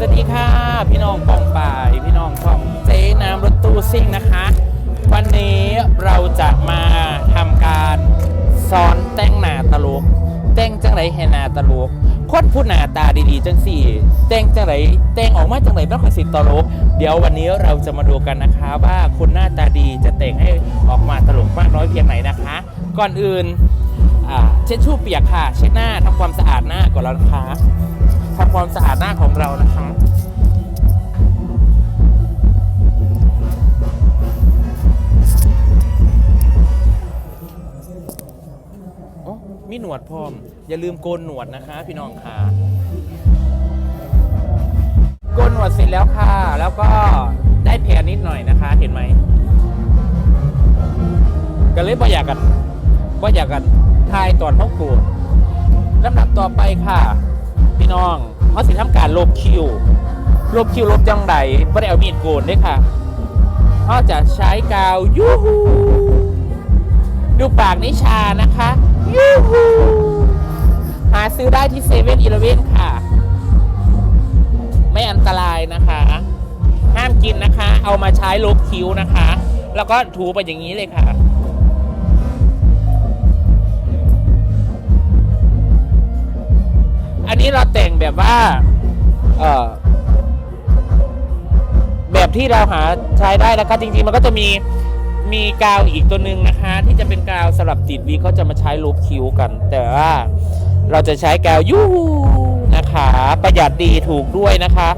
สวัสดีค่ะ พี่น้องปองป่ายพี่น้องช่องเจ๊น้ำรถตู้ซิ่งนะคะ วันนี้เราจะมาทำการซ้อนแต่งหน้าตลก แต่งจังไรให้หน้าตลกคนพูดหน้าตาดีๆจังสี่แต่งจังไรแต่งออกมาจังไรต้องขอสิตลก เดี๋ยววันนี้เราจะมาดูกันนะคะว่าคนหน้าตาดีจะแต่งให้ออกมาตลกมากน้อยเพียงไหนนะคะ ก่อนอื่นเช็ดชู่เปียกค่ะ เช็ดหน้าทำความสะอาดหน้าก่อนแล้วนะคะ ทำความสะอาดหน้าของเรานะคะโอ้มีหนวดพร้อม อย่าลืมโกนหนวดนะคะ พี่น้องค่ะโกนหนวดเสร็จแล้วค่ะ แล้วก็ได้แผลนิดหน่อยนะคะ เห็นไหมก็เลยบ่อยากกันบ่อยากกันทายตอนเขาโกนลำดับต่อไปค่ะ พี่น้องเขาสิทำการลบคิวลบคิวลบจังใดไม่ได้เอามีดโกนด้วยค่ะเขาจะใช้กาวยูฮูดูปากนิชานะคะยูฮูหาซื้อได้ที่เซเว่นอีเลเว่นค่ะ ไม่อันตรายนะคะ ห้ามกินนะคะ เอามาใช้ลบคิ้วนะคะ แล้วก็ถูไปอย่างนี้เลยค่ะ อันนี้เราแต่งแบบว่าเอ่อแบบที่เราหาใช้ได้นะคะจริงๆมันก็จะมีมีกาวอีกตัวหนึ่งนะคะ ที่จะเป็นกาวสำหรับติดวีเขาจะมาใช้ลูบคิ้วกัน แต่ว่าเราจะใช้กาวยูนะคะ ประหยัดดีถูกด้วยนะคะ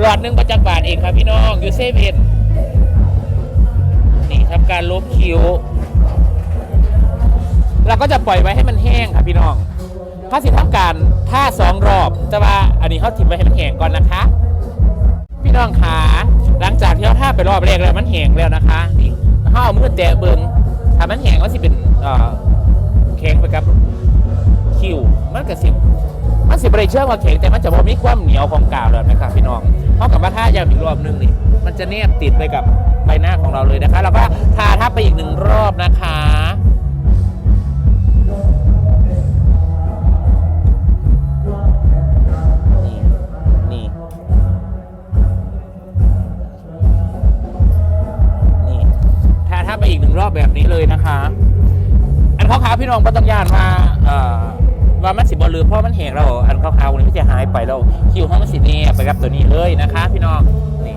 หลอดหนึ่งประจักษ์บาทเองครับพี่น้องยูเซเว่นนี่ทำการลบคิ้วเราก็จะปล่อยไว้ให้มันแห้งค่ะพี่น้อง เขาสิทำการท่าสองรอบแต่ว่าอันนี้เขาถิ่มไว้ให้มันแห้งก่อนนะคะ พี่น้องขาหลังจากที่เขาท่าไปรอบแรกแล้วมันแห้งแล้วนะคะนี่เขาเอามือแตะเบิงถ้ามันแห้งก็สิเป็นเอ่อแข็งไปกับคิวมันก็สิมันสิบริเชื่อว่าแข็งแต่มันจะบ่มีความเหนียวของกาวแล้วนะครับพี่น้องเขากับว่าท่ายาวอีกรอบนึงนี่มันจะเนียบติดไปกับใบหน้าของเราเลยนะคะ แล้วก็ทาทับไปอีกหนึ่งรอบนะคะ แบบนี้เลยนะคะ อันข้าวๆพี่น้องก็ต้องยานว่าเอ่อว่ามันสิบอลืมเพราะมันแหงเราอันข้าวๆนี้มันจะหายไปแล้วคิวของมันสิเนี่ยไปกับตัวนี้เลยนะคะ พี่น้องนี่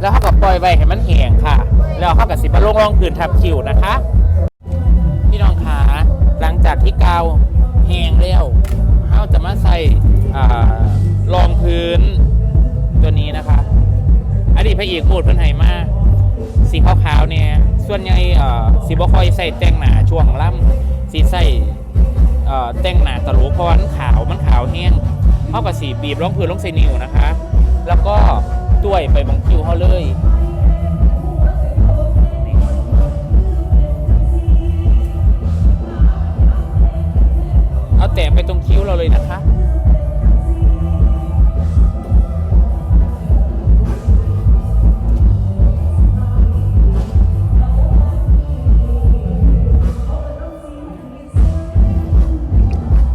แล้วเขาก็ปล่อยไว้ให้มันแห้งค่ะ แล้วเขากับสิมาลงรองพื้นทับคิวนะคะ พี่น้องขาหลังจากที่กาวแห้งแล้ว จะมาใส่อ่ารองพื้นตัวนี้นะคะอันนี้พระเอกโหมดเพิ่นให้มาสีขาวๆเนี่ยส่วนใหญ่เอ่อสีบ่ค่อยใส่แต่งหนาช่วงล่ำสีใส่เอ่อแต่งหนาตะลุเพราะว่ามันขาวมันขาวแห้งเขากับสีบีบรองพื้นลงใส่นิ้วนะคะ แล้วก็ต้วยไปบางคิวเขาเลย เอาแตะไปตรงคิ้วเราเลยนะคะ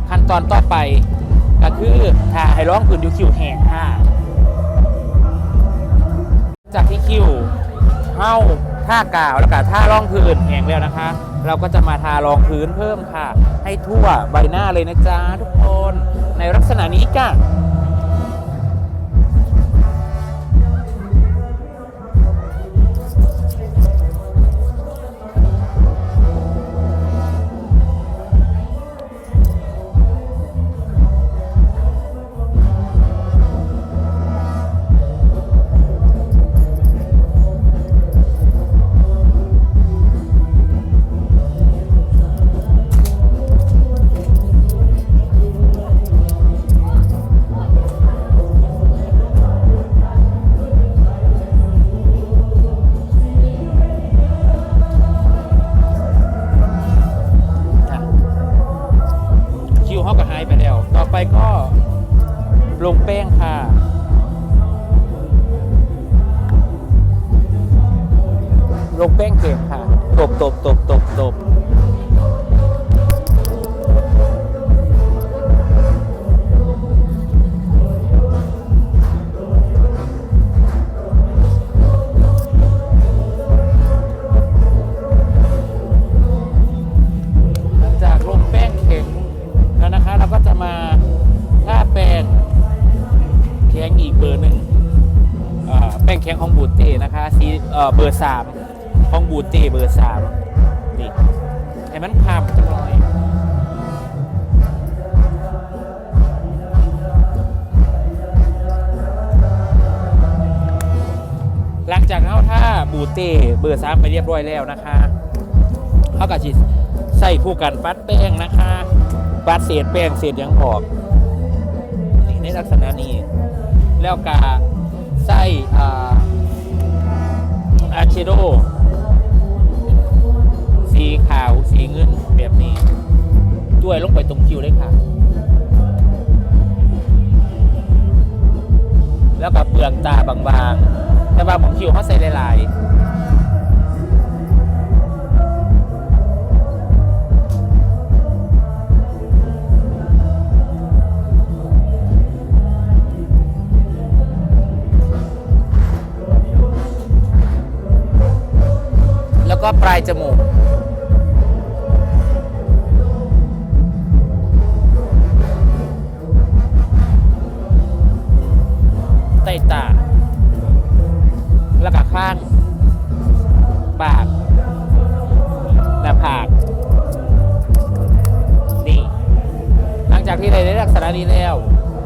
ขั้นตอนต่อไปก็คือทาให้ร้องพื้นดิวคิวแห้งค่ะ จากที่คิวเข้า ท่ากาวแล้วก็ท่ารองพื้นแห้งแล้วนะคะ เราก็จะมาทารองพื้นเพิ่มค่ะ ให้ทั่วใบหน้าเลยนะจ๊ะทุกคน ในลักษณะนี้จ้ะ แป้งเค็มค่ะ ตบตบตบตบตบหลังจากลงแป้งเค็มแล้วนะคะเราก็จะมาท่าแป้งแข็งอีกเบอร์หนึ่งแป้งแข็งของบูเต้นะคะสีเอ่อเบอร์สาม บูเต้เบอร์สามนี่ให้มันพามจังหน่อยหลังจากเอาถ้าบูเต้เบอร์สามไปเรียบร้อยแล้วนะคะเขาก็จะใส่คู่กันปัดแป้งนะคะปัดเศษแป้งเศษยังออกนี่ในลักษณะนี้แล้วกาไส้อ่าอาเชโด ขาวสีเงินแบบนี้ด้วยลงไปตรงคิวเลยค่ะ แล้วก็เปลือกตาบางๆ แต่ว่าของคิวเขาใส่หลายๆแล้วก็ปลายจมูก ต้ตา แล้วก็ข้าง ปาก หน้าผาก นี่ หลังจากที่ได้ลักษณะนี้แล้ว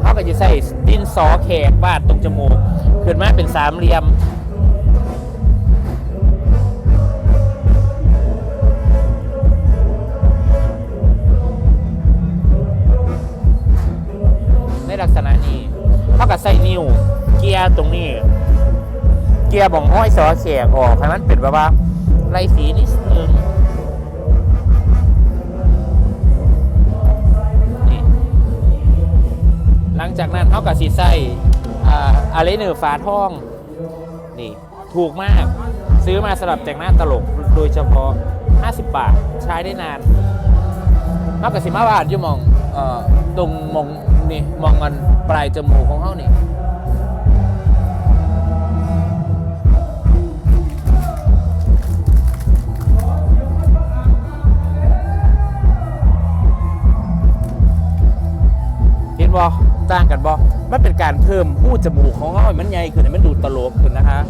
เขาก็จะใส่ดินสอแขกวาดตรงจมูกขึ้นมาเป็นสามเหลี่ยม เกียร์บ่องห้อยซอแขกออกให้มันเป็นแบบว่าไล่สีนิดนึงนี่หลังจากนั้นเท่ากับสีใส่อะไรเนอร์ฝาท่องนี่ถูกมากซื้อมาสำหรับแต่งหน้าตลกโดยเฉพาะ 50 บาทใช้ได้นานนอกจาสิมาบาทอยู่มองอตรงมองนี่มองกันปลายจมูกของเขานี่ ต่างกันบ่มันเป็นการเพิ่มหูจมูกของเขาให้มันใหญ่ขึ้นให้มันดูตลกขึ้นนะคะ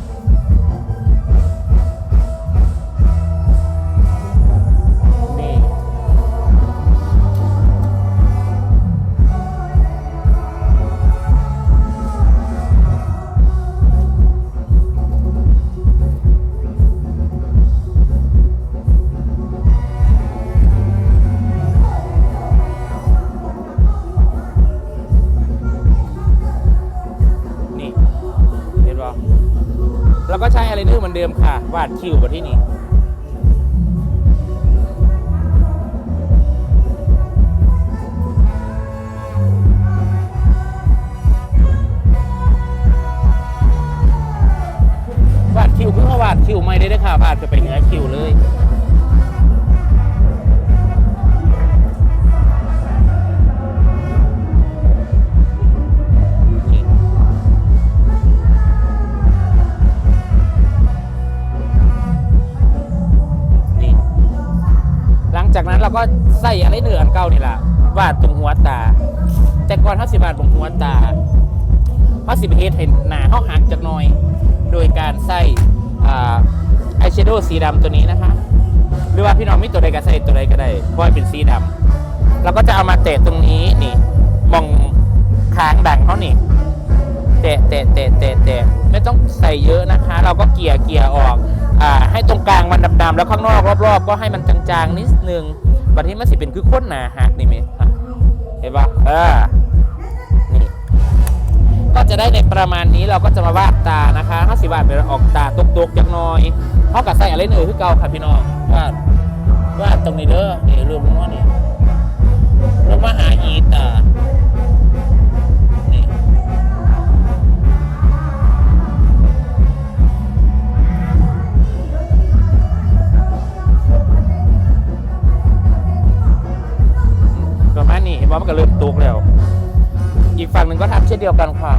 อะไรนึกเหมือนเดิมค่ะ วาดคิวมาที่นี่วาดคิวเพิ่งมาวาดคิวไม่ได้ได้ค่ะวาดจะไปเนือคิวเลย ก็ใส่อะไรเหนืออันเก่านี่แหละวาดตรงหัวตา แต่ก่อนเขาสิวาดตรงหัวตาเขาสิบเฮ็ดเห็นหนาเขาหักจากหน่อย โดยการใส่อายแชโดว์สีดำตัวนี้นะคะ หรือว่าพี่น้องมีตัวใดก็ใส่ตัวใดก็ได้เพราะว่าเป็นสีดำเราก็จะเอามาแตะตรงนี้นี่มองค้างดังเขานี่แตะแตะแตะแตะแตะไม่ต้องใส่เยอะนะคะ เราก็เกลี่ยเกลี่ยออกอ่าให้ตรงกลางมันดำๆแล้วข้างนอกรอบๆ ก็ให้มันจางๆนิดนึง บัดนี้มันสิเป็นคือคนหนาหักนี่ไหมเห็นปะเออนี่ ก็จะได้ในประมาณนี้เราก็จะมาวาดตานะคะห้าสิวาทเป็นออกตาตกๆจังน้อยเท่ากับใส่อะไรเหนือคือเก่าค่ะพี่น้องวาดวาดตรงนี้เด้อนี่รวมลงมาเนี่ยลงมาหาอีตา เช่นเดียวกันค่ะ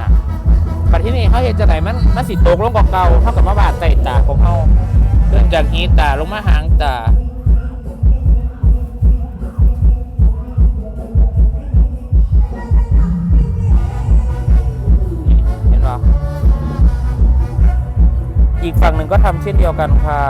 นะปัจที่นี่เขาเห็นจะไหนมันมันสิตกลงกว่าเก่าเท่ากับมาบาดใส่ตาของเขาเริ่มจากหีตาลงมาหางตา ก็ทำเช่นเดียวกันค่ะ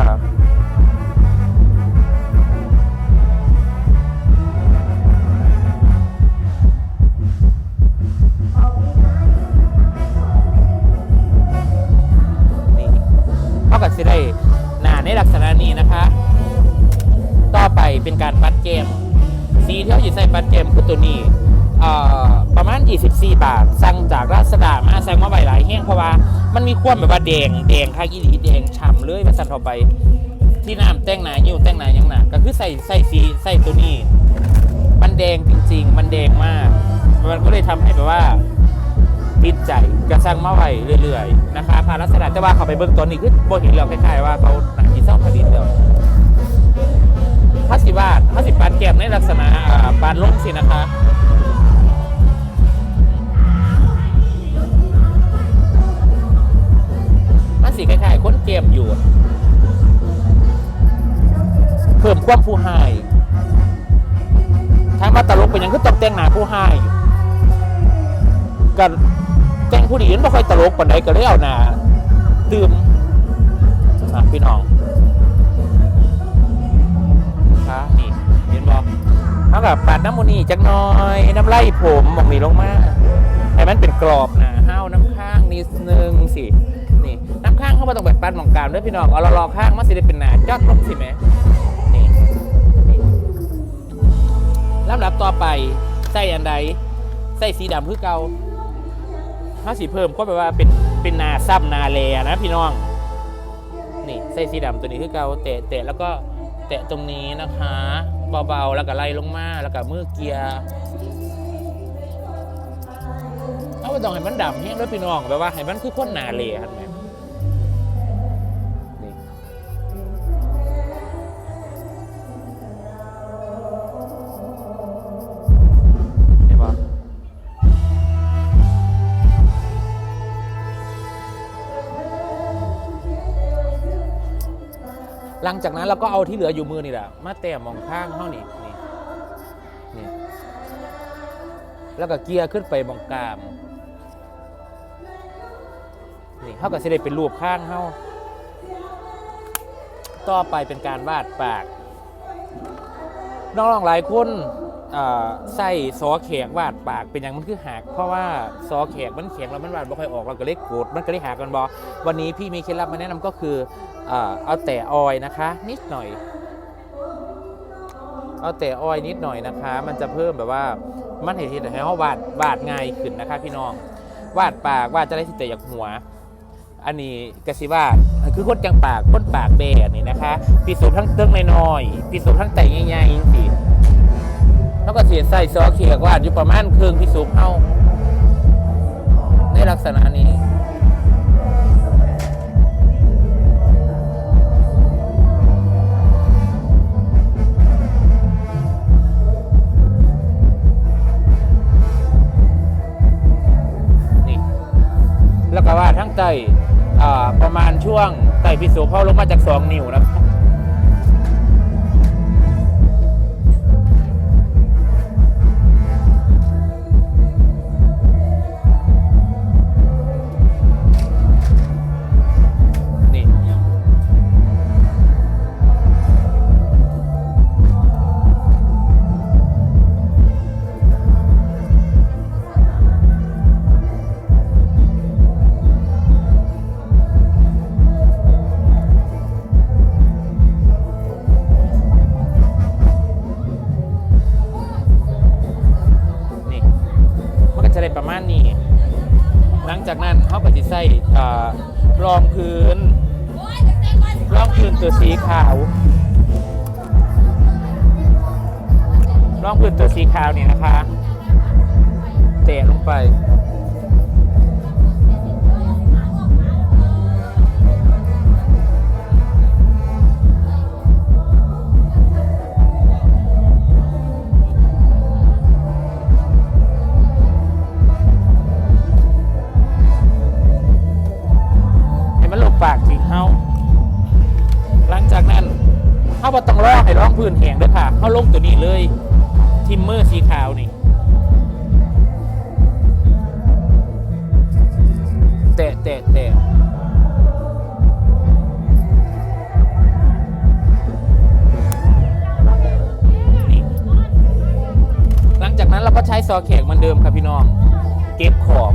24 บาท สั่งจากราษฎามาสั่งมาใบหลายแห้งเพราะว่ามันมีความแบบว่าแดงแดงค่ากิลีแดงฉ่ำเลยมาสั่นเข้าไปที่น้ำแต่งหนาอยู่แต่งหนายังหนาก็คือใส่ใส่สีใส่ตัวนี้ มันแดงจริง ๆ มันแดงมาก มันก็เลยทำให้แบบว่าติดใจกระสั่งมาไว้เรื่อยๆนะคะพาลักษณะแต่ว่าเขาไปเบิ่งตัวนี้คือโบเห็นแล้วคล้ายๆว่าเขาหนังที่เศร้าผลิตแล้วถ้าสิบาทถ้าสิปานแก้มในลักษณะอ่าปานล่มสินะคะ ๆค้นเกมอยู่เพิ่มความผู้ให้ทางมาตลกเป็นหยังคือต้องแต่งหน้าผู้ให้กันแจ้งผู้ดีมันไม่ค่อยตลกปานใดก็เลยเอาหนาตื่มอะพี่น้องค่ะนี่เห็นบอกเอากับปาดน้ำมูนี่จักน้อยน้ำไล่ผมหมองนี่ลงมาให้มันเป็นกรอบนะห้าวน้ำข้างนิดนึงสิ มาตรงแบบปานหมองกลามด้วยพี่น้องเอารอข้างมาสิได้เป็นหนายอดลงสิแหม่นี่นี่ลำดับต่อไปใส่อันใดใส่สีดำคือเก่าถ้าสีเพิ่มก็แปลว่าเป็นเป็นนาซ้ำนาแลนะพี่น้อง นี่ใส่สีดำตัวนี้คือเกาแตะแตะแล้วก็แตะตรงนี้นะคะเบาๆแล้วก็ไล่ลงมาแล้วก็มือเกียร์เอาไปต้องให้มันดำแห้งด้วยพี่น้องแปลว่าให้มันคือคนนาเลครับ หลังจากนั้นเราก็เอาที่เหลืออยู่มือนี่แหละมาแต้มมองข้างเท่านี้นี่นี่แล้วก็เกียร์ขึ้นไปมองกลามนี่เท่ากับเสด็จเป็นรูปข้างเท่าต่อไปเป็นการวาดปากน้องๆหลายคน อ่าใส่ซอแขกวาดปากเป็นอย่างมันคือหักเพราะว่าซอแขกมันแข็งแล้วมันวาดไม่ค่อยออกเราก็เล็กโกดมันก็เลยหักกันบอวันนี้พี่มีเคล็ดลับมาแนะนำก็คือเอาแต่ออยนะคะ นิดหน่อย เอาแต่ออยนิดหน่อยนะคะ มันจะเพิ่มแบบว่ามันเห็นเห็นให้เขาวาดวาดง่ายขึ้นนะคะ พี่น้องวาดปากวาดจะได้สิแต่อยากหัวอันนี้กสิว่าคือคนจังปากคนปากแบนนี่นะคะปีสูบทั้งเติ้งน้อยๆปีสูบทั้งแต่ใหญ่ๆสิ แล้วก็เสียใส่ซอเขียกว่าอยู่ประมาณครึ่งปีสูบเข้าในลักษณะนี้นี่แล้วก็ว่าทั้งไตประมาณช่วงไตพิสูเข้าลงมาจากสองนิ้วนะนี่ ตัวสีขาวรองพื้นตัวสีขาวนี่นะคะ เตะลงไป พื้นแห้งเด้ค่ะเฮาลงตัวนี้เลย ทิมเมอร์สีขาวนี่ แตะแตะแตะหลังจากนั้นเราก็ใช้ซอแขกเหมือนเดิมครับพี่น้อง เก็บขอบ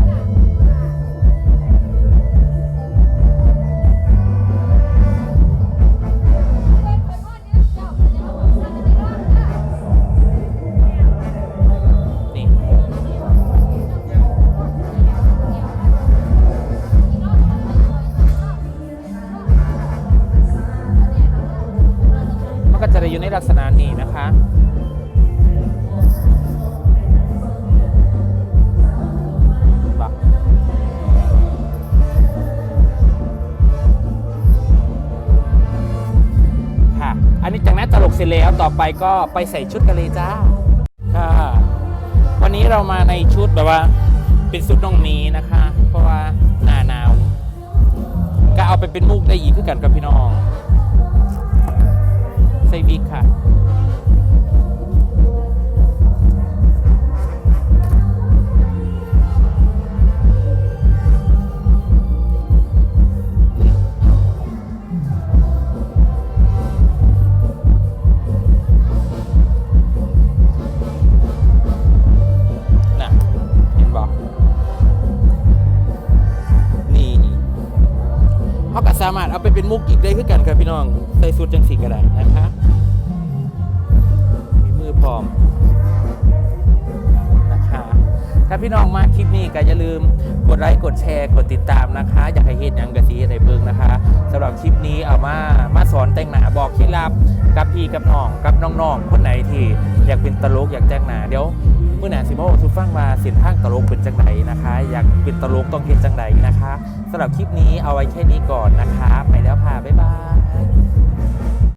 ไปก็ไปใส่ชุดกันเลยจ้าค่ะวันนี้เรามาในชุดแบบว่า เป็นชุดน้องมีนะคะ เพราะว่าหนาหนาวก็เอาไปเป็นมุกได้อีกคือกันกับพี่น้องใส่วิกค่ะามารถเอาไปเป็นมุกอีกได้คือกันครับพี่น้อง ใส่สูตรจังสีก็ได้นะคะมีมือพร้อมนะคะถ้าพี่น้องมาคลิปนี้ก็อย่าลืม กดไลค์กดแชร์กดติดตามนะคะ อยากให้เห็นยังกะสีอะไรเบิงนะคะสำหรับคลิปนี้เอามามาสอนแต่งหน้าบอกเคล็ดลับกับพี่กับน้องกับน้องๆคนไหนที่อยากเป็นตลกอยากแต่งหน้าเดี๋ยวเมื่อหนาสิโมสุฟังมาเส้นทางตลกเป็นจังไหนนะคะ อยากเป็นตลกต้องเห็นจังไหนนะคะสำหรับคลิปนี้เอาไว้แค่นี้ก่อนนะคะ ไปแล้วค่ะบ๊ายบาย